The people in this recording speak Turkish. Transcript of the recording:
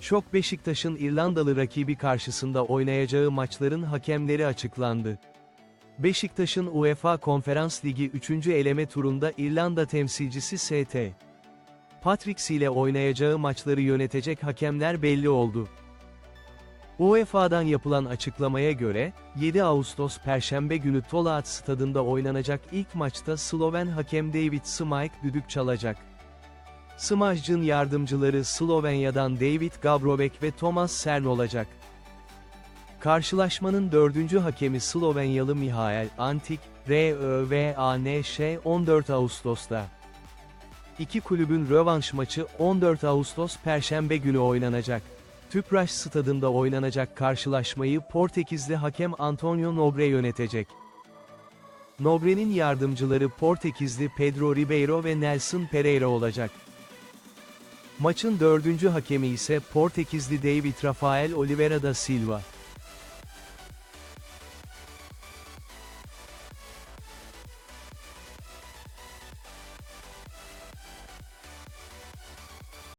Şok Beşiktaş'ın İrlandalı rakibi karşısında oynayacağı maçların hakemleri açıklandı. Beşiktaş'ın UEFA Konferans Ligi 3. eleme turunda İrlanda temsilcisi ST. Patricks ile oynayacağı maçları yönetecek hakemler belli oldu. UEFA'dan yapılan açıklamaya göre, 7 Ağustos Perşembe günü Tolaat stadında oynanacak ilk maçta Sloven hakem David Smajk düdük çalacak. Smajc'ın yardımcıları Slovenya'dan David Gabrobek ve Tomas Cern olacak. Karşılaşmanın dördüncü hakemi Slovenyalı Mihail Antik, RÖVANŞ 14 Ağustos'ta. İki kulübün rövanş maçı 14 Ağustos Perşembe günü oynanacak. Tüpraş stadında oynanacak karşılaşmayı Portekizli hakem Antonio Nobre yönetecek. Nobre'nin yardımcıları Portekizli Pedro Ribeiro ve Nelson Pereira olacak. Maçın dördüncü hakemi ise Portekizli David Rafael Oliveira da Silva.